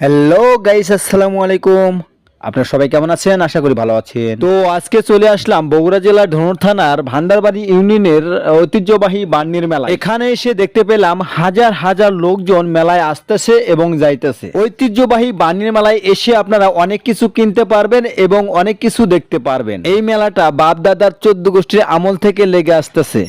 Hello guys আসসালামু আলাইকুম। আপনারা সবাই কেমন আছেন? আশা করি ভালো আছেন। তো আজকে চলে আসলাম বগুড়া জেলার ধনুর থানার ভান্ডারবাড়ি ইউনিয়নের ঐতিহ্যবাহী বান্নির মেলা এখানে এসে দেখতে পেলাম হাজার হাজার লোকজন মেলায় আসতেছে এবং যাইতেছে। ঐতিহ্যবাহী বান্নির মেলায় এসে আপনারা অনেক কিছু কিনতে পারবেন এবং অনেক কিছু দেখতে পারবেন। এই মেলাটা বাপ দাদার চোদ্দ গোষ্ঠীর আমল থেকে লেগে আসতেছে।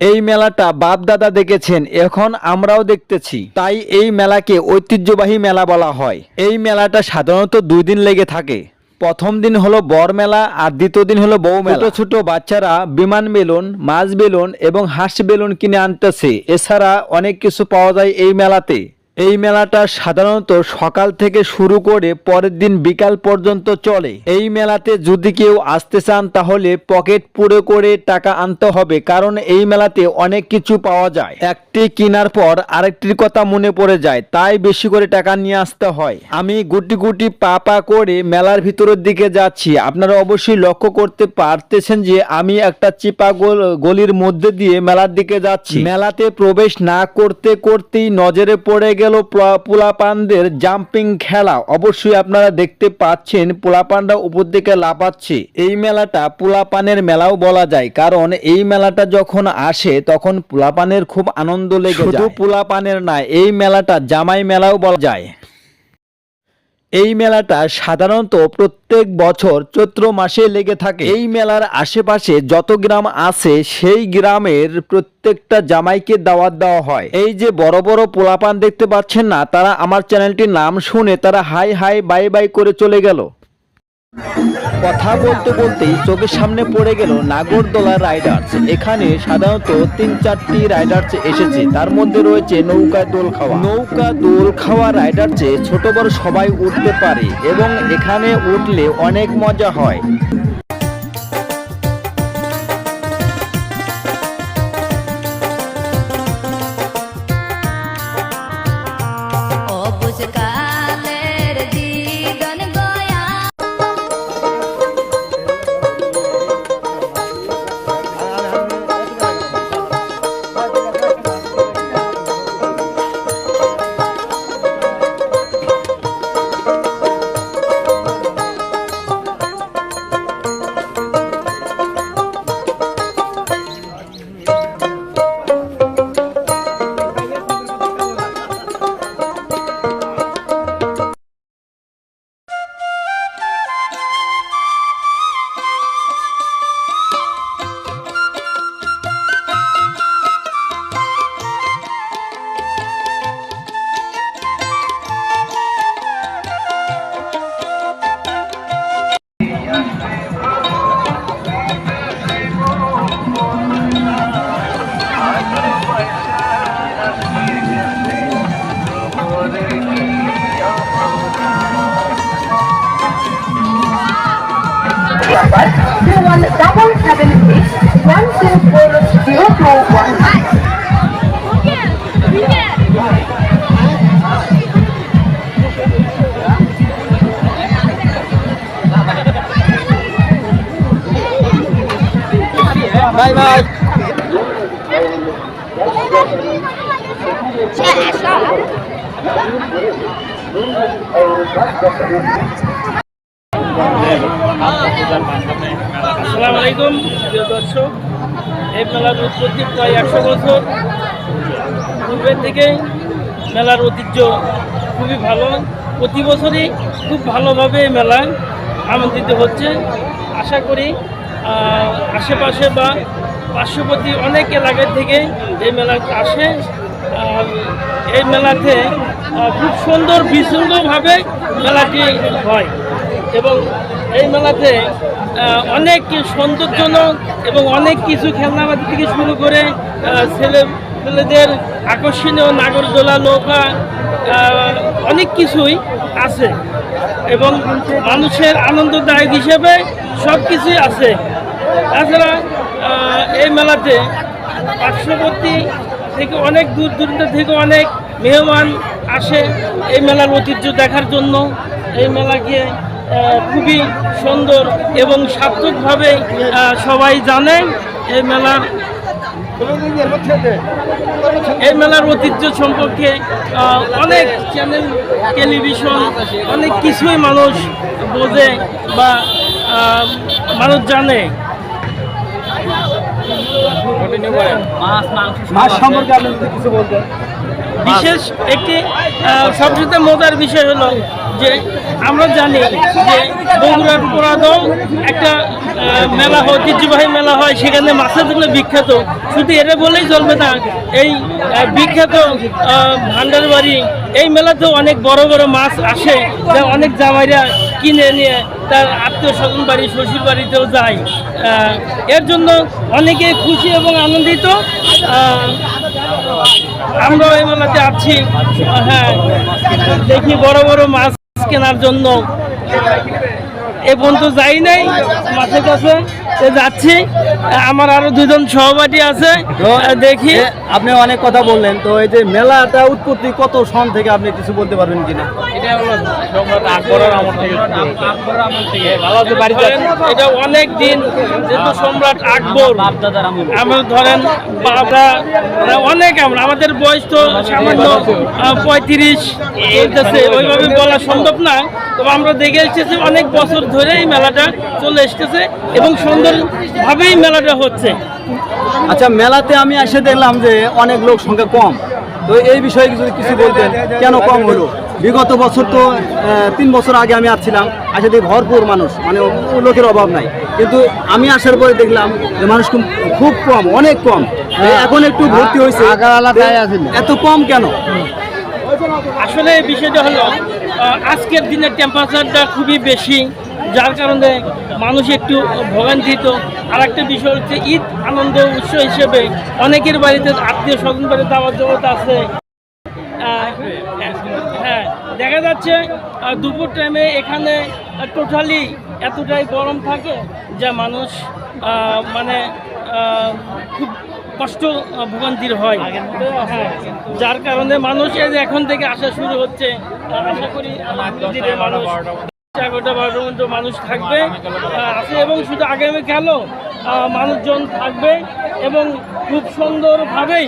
এই মেলাটা বাপ দাদা দেখেছেন, এখন আমরাও দেখতেছি। তাই এই মেলাকে ঐতিহ্যবাহী মেলা বলা হয়। এই মেলাটা সাধারণত দুই দিন লেগে থাকে। প্রথম দিন হলো বর মেলা আর দ্বিতীয় দিন হলো বউ মেলা। ছোট ছোট বাচ্চারা বিমান বেলুন, মাছ বেলুন এবং হাঁস বেলুন কিনে আনতেছে। এছাড়া অনেক কিছু পাওয়া যায় এই মেলাতে। এই মেলাটা সাধারণত সকাল থেকে শুরু করে পরের দিন বিকাল পর্যন্ত চলে। এই মেলাতে যদি কেউ আসতে চান তাহলে পকেট পুরো করে টাকা আনতে হবে, কারণ এই মেলাতে অনেক কিছু পাওয়া যায়। একটি কেনার পর আরেকটির কথা মনে পড়ে যায়, তাই বেশি করে টাকা নিয়ে আসতে হয়। আমি গুটি গুটি পা পা করে মেলার ভিতরের দিকে যাচ্ছি। আপনারা অবশ্যই লক্ষ্য করতে পারতেছেন যে আমি একটা চিপা গলির মধ্যে দিয়ে মেলার দিকে যাচ্ছি। মেলাতে প্রবেশ না করতে করতেই নজরে পড়ে গেল পোলা- পোলাপানদের জাম্পিং খেলা। অবশ্যই আপনারা দেখতে পাচ্ছেন পোলাপানরা উপর দিকে লাপাচ্ছে এই মেলাটা পোলাপানের মেলাও বলা যায় কারণ এই মেলাটা যখন আসে তখন পোলাপানের খুব আনন্দ লেগে শুধু পোলাপানের না এই মেলাটা জামাই মেলাও বলা যায়। এই মেলাটা সাধারণত প্রত্যেক বছর চৈত্র মাসে লেগে থাকে। এই মেলার আশেপাশে যত গ্রাম আছে, সেই গ্রামের প্রত্যেকটা জামাইকে দাওয়াত দেওয়া হয়। এই যে বড় বড় পোলাপান দেখতে পাচ্ছেন না, তারা আমার চ্যানেলটির নাম শুনে তারা হাই হাই বাই বাই করে চলে গেল। কথা বলতে বলতেই চোখের সামনে পড়ে গেল নাগরদোলা রাইডার্স। এখানে সাধারণত তিন চারটি রাইডার্স এসেছে। তার মধ্যে রয়েছে নৌকা দোল খাওয়া। নৌকা দোল খাওয়া রাইডার্সে ছোট বড় সবাই উঠতে পারে এবং এখানে উঠলে অনেক মজা হয়। Bye bye. আসসালামু আলাইকুম, প্রিয় দর্শক। এই মেলার উৎপত্তি প্রায় একশো বছর। পূর্বের থেকেই মেলার ঐতিহ্য খুবই ভালো। প্রতি বছরই খুব ভালোভাবে মেলায় আমন্ত্রিত হচ্ছে। আশা করি আশেপাশে বা পার্শ্ববর্তী অনেক এলাকা থেকে এই মেলাতে আসে এই মেলাতে খুব সুন্দর বিশুদ্ধভাবে মেলাটি হয় এবং এই মেলাতে অনেক সৌন্দর্যজনক এবং অনেক কিছু খেলনাবাতি থেকে শুরু করে ছেলে ছেলেদের আকর্ষণীয় নাগরদোলা নৌকা অনেক কিছুই আছে। এবং মানুষের আনন্দদায়ক হিসেবে সব কিছুই আছে। তাছাড়া এই মেলাতে পার্শ্ববর্তী থেকে অনেক দূর দূরান্ত থেকে অনেক মেহমান আসে এই মেলার ঐতিহ্য দেখার জন্য। এই মেলাকে আহ, খুবই সুন্দর এবং সার্থকভাবে সবাই জানে এই মেলার এই মেলার ঐতিহ্য সম্পর্কে অনেক চ্যানেল টেলিভিশন অনেক কিছুই মানুষ বোঝে বা মানুষ জানে। মাছ সম্পর্কে আপনি যদি কিছু বলতেন বিশেষ একটি আহ, সবচেয়ে মজার বিষয় হলো যে আমরা জানি যে বগুড়ার পুরাদল একটা মেলা হয় ঐতিহ্যবাহী মেলা হয় সেখানে মাছের জন্য বিখ্যাত। শুধু এটা বলেই চলবে না এই বিখ্যাত আহ, ভান্ডারবাড়ি এই মেলাতেও অনেক বড় বড় মাছ আসে যা অনেক জামাইরা কিনে নিয়ে তার আত্মীয় স্বজন বাড়ি শ্বশুর বাড়িতেও যায়। এর জন্য অনেকে খুশি এবং আনন্দিত। আহ, আমরা এই মেলাতে আছি। হ্যাঁ দেখি বড় বড় মাছ কেনার জন্য। এ পর্যন্ত যাই নাই মাছের কাছে যাচ্ছি। আমার আরও দুজন সহপাঠী আছে। দেখি। আপনি অনেক কথা বললেন তো এই যে মেলাটা উৎপত্তি কত সন থেকে আপনি কিছু বলতে পারবেন কিনা? ধরেন, এটা অনেক দিন যেহেতু সম্রাট আকবর আমরা ধরেন বাবা অনেক আমরা আমাদের বয়স তো সামান্য পঁয়ত্রিশ ওইভাবে বলা সম্ভব না। তবে আমরা দেখে এসেছি অনেক বছর ধরে এই মেলাটা চলে এসতেছে এবং সুন্দরভাবেই মেলাটা হচ্ছে। আচ্ছা মেলাতে আমি এসে দেখলাম যে অনেক লোক সংখ্যা কম। তো এই বিষয়ে যদি কিছু বলতেন কেন কম হলো? বিগত বছর তো তিন বছর আগে আমি আসছিলাম আসে দেখি ভরপুর মানুষ মানে লোকের অভাব নাই। কিন্তু আমি আসার পরে দেখলাম যে মানুষ খুব কম অনেক কম। এখন একটু ভর্তি হয়েছে। এত কম কেন? আসলে এই বিষয়টা হলো আজকের দিনের টেম্পারেচারটা খুবই বেশি। যার কারণে মানুষ একটু ভোগান্তিত। আর একটা বিষয় হচ্ছে ঈদ আনন্দ উৎস হিসেবে অনেকের বাড়িতে আত্মীয় স্বজন বাড়িতে দাওয়াত জগৎ আছে। হ্যাঁ দেখা যাচ্ছে দুপুর টাইমে এখানে টোটালি এতটাই গরম থাকে যা মানুষ মানে খুব কষ্ট ভোগান্তির হয়। হ্যাঁ, যার কারণে মানুষ এখন থেকে আসা শুরু হচ্ছে আশা করি মানুষ এগারোটা বারোটা পর্যন্ত মানুষ থাকবে আছে এবং শুধু আগামীকালও মানুষজন থাকবে এবং খুব সুন্দরভাবেই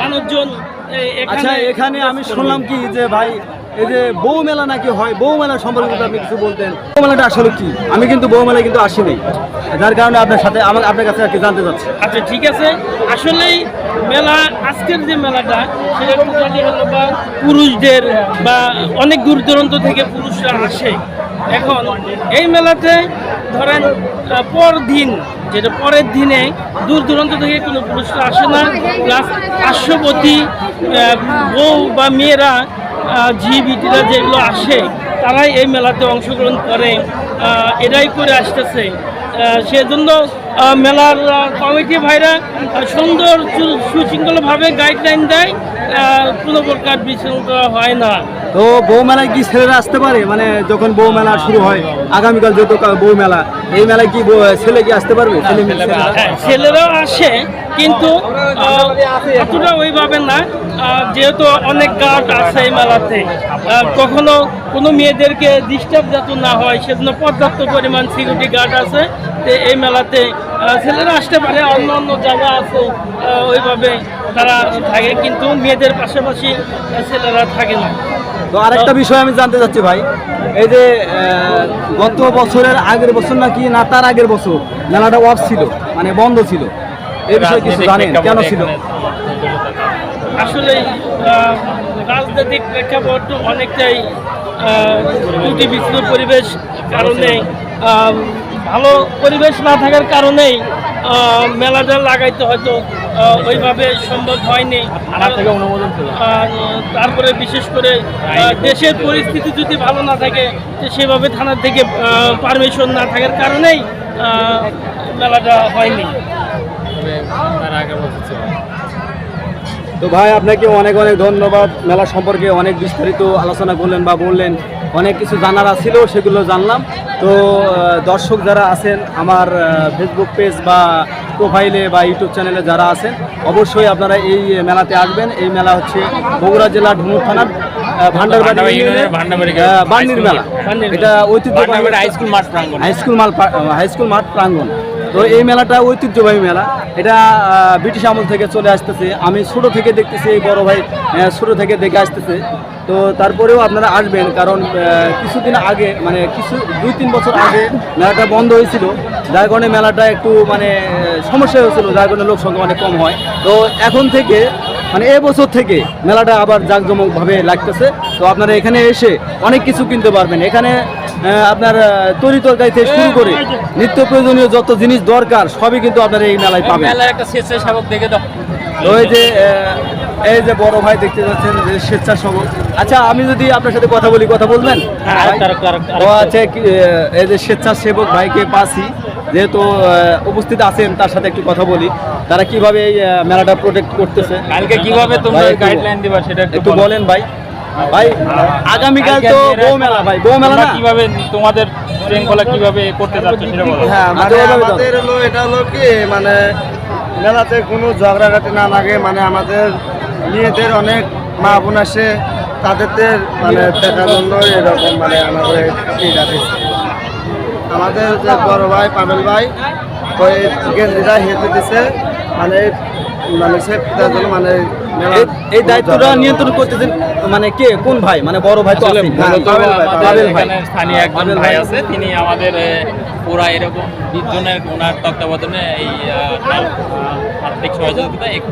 মানুষজন আচ্ছা এখানে আমি শুনলাম কি যে ভাই এই যে বউ মেলা নাকি হয় বউ মেলা সম্পর্কে আপনি কিছু বলতেন। বউ মেলাটা আসলে কি? আমি কিন্তু বউ মেলায় কিন্তু আসিনি যার কারণে আপনার সাথে আমার আপনার কাছে আর কি জানতে চাচ্ছি। আচ্ছা ঠিক আছে। আসলেই মেলা আজকের যে মেলাটা সেটা টোটালি হলো বা পুরুষদের বা অনেক দূর দূরান্ত থেকে পুরুষরা আসে। এখন এই মেলাতে ধরেন পরদিন পর দিন যেটা পরের দিনে দূর দূরান্ত থেকে কোনো পুরুষরা আসে না, প্লাস পার্শ্ববর্তী বউ বা মেয়েরা ঝি, বিটিরা যেগুলো আসে, তারাই এই মেলাতে অংশগ্রহণ করে এটাই করে আসতেছে। সেজন্য মেলার কমিটি ভাইরা সুন্দর সুশৃঙ্খলভাবে গাইডলাইন দেয় কোনো প্রকার বিশৃঙ্খলা হয় না। তো বউ মেলায় কি ছেলেরা আসতে পারে? মানে যখন বউ মেলা শুরু হয় আগামীকাল যেহেতু কা- বউ মেলা এই মেলায় কি ছেলে কি আসতে পারবে? হ্যাঁ ছেলেরাও আসে কিন্তু এতটা ওইভাবে না। যেহেতু অনেক গার্ড আছে এই মেলাতে কখনো কোনো মেয়েদেরকে ডিস্টার্ব যাতে না হয় সেজন্য পর্যাপ্ত পরিমাণ সিকিউরিটি গার্ড আছে। তো এই মেলাতে ছেলেরা আসতে পারে অন্য অন্য জায়গা আছে ওইভাবে তারা থাকে কিন্তু মেয়েদের পাশাপাশি ছেলেরা থাকে না। তো আরেকটা বিষয় আমি জানতে চাচ্ছি ভাই এই যে গত বছরের আগের বছর নাকি না তার আগের বছর মেলাটা অফ ছিল মানে বন্ধ ছিল। এই বিষয়ে কিছু জানেন? কেন ছিল? আসলে রাজনৈতিক প্রেক্ষাপট অনেকটাই ত্রুটি বিচ্ছিন্ন পরিবেশ কারণে ভালো পরিবেশ না থাকার কারণেই মেলাটা লাগাইতে হয়তো ওইভাবে সম্ভব হয়নি। তারপরে বিশেষ করে দেশের পরিস্থিতি। যদি ভালো না থাকে সেভাবে থানার থেকে পারমিশন না থাকার কারণেই মেলাটা হয়নি। তো ভাই আপনাকে অনেক অনেক ধন্যবাদ। মেলা সম্পর্কে অনেক বিস্তারিত আলোচনা করলেন বা বললেন অনেক কিছু জানার ছিল সেগুলো জানলাম। তো দর্শক যারা আছেন আমার ফেসবুক পেজ বা প্রোফাইলে বা ইউটিউব চ্যানেলে যারা আছেন অবশ্যই আপনারা এই মেলাতে আসবেন। এই মেলা হচ্ছে বগুড়া জেলার ধুনুর থানার ভান্ডারবাড়ি মেলা। এটা ঐতিহ্য হাইস্কুল মাঠ প্রাঙ্গণ। হাই স্কুল মাল হাই মাঠ প্রাঙ্গণ। তো এই মেলাটা ঐতিহ্যবাহী মেলা। এটা ব্রিটিশ আমল থেকে চলে আসতেছে। আমি ছোট থেকে দেখতেছি, এই বড় ভাই ছোট থেকে দেখে আসতেছে। তো তারপরেও আপনারা আসবেন কারণ কিছুদিন আগে মানে কিছু, দুই, তিন বছর আগে মেলাটা বন্ধ হয়েছিল। যার কারণে মেলাটা একটু মানে সমস্যা হয়েছিল, যার কারণে লোক সংখ্যা অনেক কম হয়। তো এখন থেকে মানে এবছর থেকে মেলাটা আবার জাঁকজমকভাবে লাগতেছে। তো আপনারা এখানে এসে অনেক কিছু কিনতে পারবেন। এখানে আপনার তরি তরকারি থেকে শুরু করে নিত্য প্রয়োজনীয় যত জিনিস দরকার সবই কিন্তু আপনারা এই মেলায় পাবেন। একটা স্বেচ্ছাসেবক দেখে দাও। ওই যে এই যে বড় ভাই দেখতে পাচ্ছেন যে স্বেচ্ছাসেবক। আচ্ছা আমি যদি আপনার সাথে কথা বলি কথা বলবেন? হ্যাঁ। ও আচ্ছা এই যে স্বেচ্ছাসেবক ভাইকে পাচ্ছি যেহেতু উপস্থিত আছেন তার সাথে একটু কথা বলি। তারা কীভাবে এই মেলাটা প্রোটেক্ট করতেছে? কালকে কীভাবে তোমরা গাইডলাইন দিবা সেটা একটু বলেন ভাই। ভাই আগামীকাল তো বউ মেলা ভাই বউ মেলা না কীভাবে তোমাদের শৃঙ্খলা কীভাবে করতে যাচ্ছ সেটা বলো। হ্যাঁ আচ্ছা, মানে। আমাদের হলো এটা হলো কি মানে মেলাতে কোনো ঝগড়াঘাটি না লাগে মানে আমাদের মেয়েদের অনেক মা বোন আসে তাদের মানে দেখার জন্য এরকম মানে আমাদের আমাদের যে বড় ভাই পাবেল ভাই ওই গেঞ্জিটা হেঁটে দিছে মানে মানে জন্য মানে এই- দায়িত্বটা নিয়ন্ত্রণ করতেছেন মানে কে? কোন ভাই? মানে বড় ভাই তো ভাই। স্থানীয় একজন ভাই আছে তিনি আমাদের পুরা এরকম বিশ জনের ওনার তত্ত্বাবধানে এই আর্থিক সহযোগিতা এক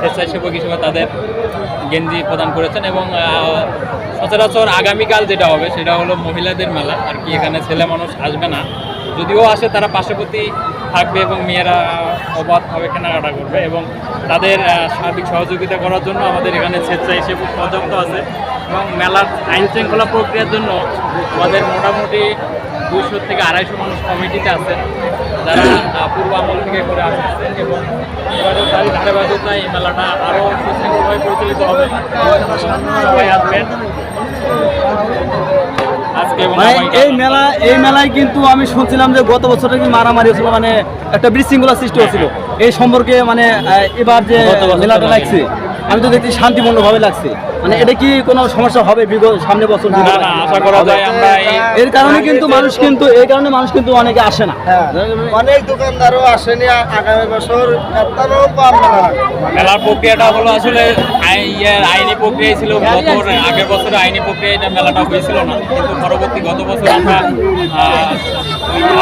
স্বেচ্ছাসেবক হিসেবে তাদের গেঞ্জি প্রদান করেছেন এবং সচরাচর আগামীকাল যেটা হবে সেটা হলো মহিলাদের মেলা। আর কি এখানে ছেলে মানুষ আসবে না। যদিও আসে তারা পার্শ্ববর্তী থাকবে এবং মেয়েরা অবাধভাবে কেনাকাটা করবে এবং তাদের সার্বিক সহযোগিতা করার জন্য আমাদের এখানে স্বেচ্ছাসেবক পর্যাপ্ত আছে এবং মেলার আইন শৃঙ্খলা প্রক্রিয়ার জন্য আমাদের মোটামুটি দুশো থেকে আড়াইশো মানুষ কমিটিতে আছেন। যারা পূর্ব আমল থেকে করে আসতেছেন এবং ধারাবাহিকতায় এই মেলাটা আরও সুশৃঙ্খলভাবে পরিচালিত হবে। আসবেন এই মেলা এই মেলায় কিন্তু আমি শুনছিলাম যে গত বছর কি মারামারি হয়েছিল মানে একটা বিশৃঙ্খলা সৃষ্টি হয়েছিল। এই সম্পর্কে মানে এবার যে মেলাটা লাগছে। আমি তো দেখছি শান্তিপূর্ণভাবে লাগছে। মানে এটা কি কোনো সমস্যা হবে বিগত সামনে বছর না না আশা করা যায় আমরা এর কারণে কিন্তু মানুষ কিন্তু এই কারণে মানুষ কিন্তু অনেকে আসে না। হ্যাঁ অনেক দোকানদারও আসেনি আগামী বছর মেলার প্রক্রিয়াটা হলো আসলে আইনি প্রক্রিয়া ছিল গত আগের বছরে আইনি প্রক্রিয়া এটা মেলাটা হয়েছিল না। কিন্তু পরবর্তী গত বছর আমরা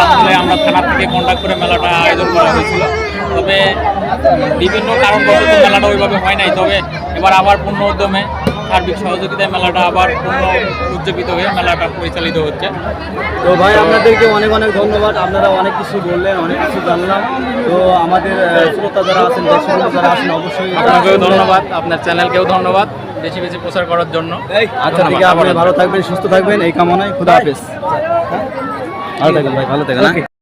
আসলে আমরা থানা থেকে কন্ট্যাক্ট করে মেলাটা আয়োজন করা হয়েছিল। তবে বিভিন্ন কারণবশত মেলাটা ওইভাবে হয় নাই তবে এবার আবার পূর্ণ উদ্যমে সার্বিক সহযোগিতায় মেলাটা আবার পূর্ণ উজ্জীবিত হয়ে মেলাটা পরিচালিত হচ্ছে। তো ভাই আপনাদেরকে অনেক অনেক ধন্যবাদ। আপনারা অনেক কিছু বললেন অনেক কিছু জানলাম। তো আমাদের শ্রোতা যারা আছেন দর্শক যারা আছেন অবশ্যই আপনাকেও ধন্যবাদ আপনার চ্যানেলকেও ধন্যবাদ বেশি বেশি প্রচার করার জন্য। আচ্ছা ঠিক আছে আপনি ভালো থাকবেন সুস্থ থাকবেন এই কামনায় খুদা হাফেজ। ভালো থাকবেন ভাই ভালো থাকেন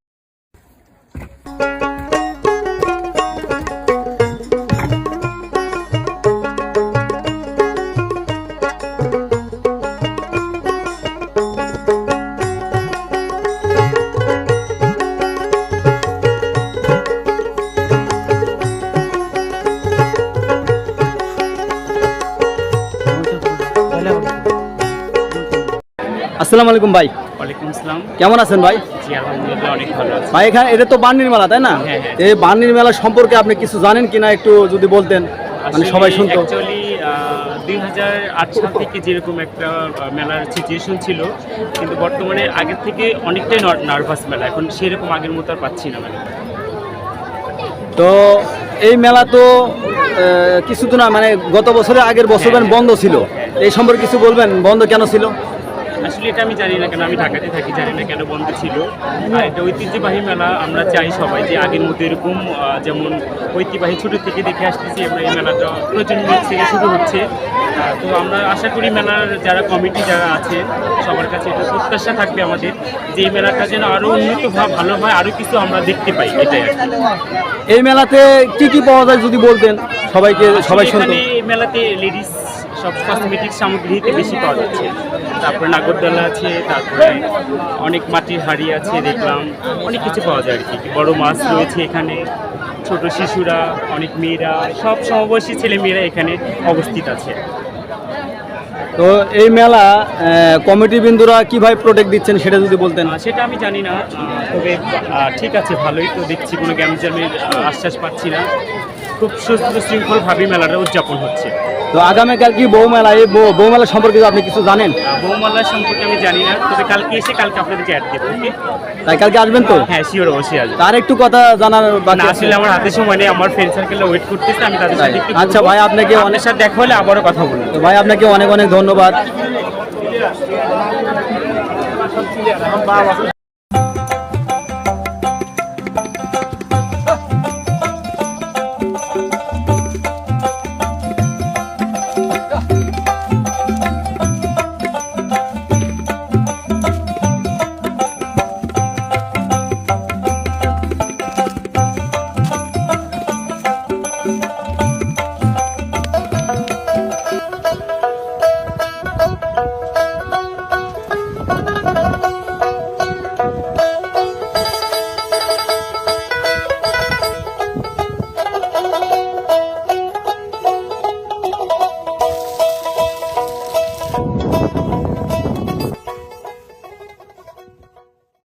আসসালামু আলাইকুম ভাই। ওয়ালাইকুম আসসালাম। কেমন আছেন ভাই? জি আলহামদুলিল্লাহ অনেক ভালো আছি। ভাই এখানে এটা তো বান্নির মেলা তাই না? হ্যাঁ, হ্যাঁ। এই বান্নির মেলা সম্পর্কে আপনি কিছু জানেন কিনা একটু যদি বলতেন? মানে সবাই শুনতো। অ্যাকচুয়ালি দুই হাজার আট সাল থেকে যেরকম একটা মেলার সিচুয়েশন ছিল কিন্তু বর্তমানে আগের থেকে অনেকটাই নার্ভাস মেলা। এখন সেরকম আগের মতো আর পাচ্ছি না মানে তো এই মেলা তো কিছু তো না মানে গত বছরের আগের বছর বন্ধ ছিল। এই সম্পর্কে কিছু বলবেন? বন্ধ কেন ছিল? আসলে এটা আমি জানি না কেন আমি ঢাকাতে থাকি জানি না কেন বন্ধ ছিল। আর এটা ঐতিহ্যবাহী মেলা আমরা চাই সবাই যে আগের মতো এরকম যেমন ঐতিহ্যবাহী ছোটো থেকে দেখে আসতেছি আমরা এই মেলাটা প্রয়োজনীয় থেকে শুরু হচ্ছে। তো আমরা আশা করি মেলার যারা কমিটি যারা আছে সবার কাছে এটা প্রত্যাশা থাকবে আমাদের যে এই মেলাটা যেন আরও উন্নত হয় ভালো হয় আরও কিছু আমরা দেখতে পাই এটাই। এই মেলাতে কি কি পাওয়া যায় যদি বলতেন সবাইকে সবাই শুনতো। এখানে এই মেলাতে লেডিস সব কসমেটিক সামগ্রীতে বেশি পাওয়া যাচ্ছে। তারপরে নাগরদোলা আছে তারপরে অনেক মাটির হাড়ি আছে দেখলাম অনেক কিছু পাওয়া যায় আর কি। বড় মাছ রয়েছে এখানে ছোট শিশুরা অনেক মেয়েরা সব সমবয়সী ছেলে মেয়েরা এখানে অবস্থিত আছে। তো এই মেলা কমিটি বিন্দুরা কীভাবে প্রোটেক্ট দিচ্ছেন সেটা যদি বলতেন? সেটা আমি জানি না তবে ঠিক আছে ভালোই তো দেখছি কোনো গ্যামজামের আশ্বাস পাচ্ছি না। খুব সুস্থ শৃঙ্খলভাবে মেলাটা উদযাপন হচ্ছে। তো আগামীকাল কি বউ মেলা এই বউ বউ মেলা সম্পর্কে আপনি কিছু জানেন? আহ, বৌমাল্লা সম্পর্কে আমি জানি না তবে কালকে এসে কালকে আপনাদেরকে অ্যাড দেবো তাই কালকে আসবেন তো? হ্যাঁ শিওর অবশ্যই আসব। তার একটু কথা জানার বাকি আসলে আমার হাতে সময় নেই আমার ফ্রেন্ড সার্কেলে ওয়েট করতেছে আমি তাদের সাথে আচ্ছা। ভাই, আপনাকে অনেক- সাথে দেখা হলে আবারও কথা বলব। তো ভাই আপনাকে অনেক অনেক ধন্যবাদ।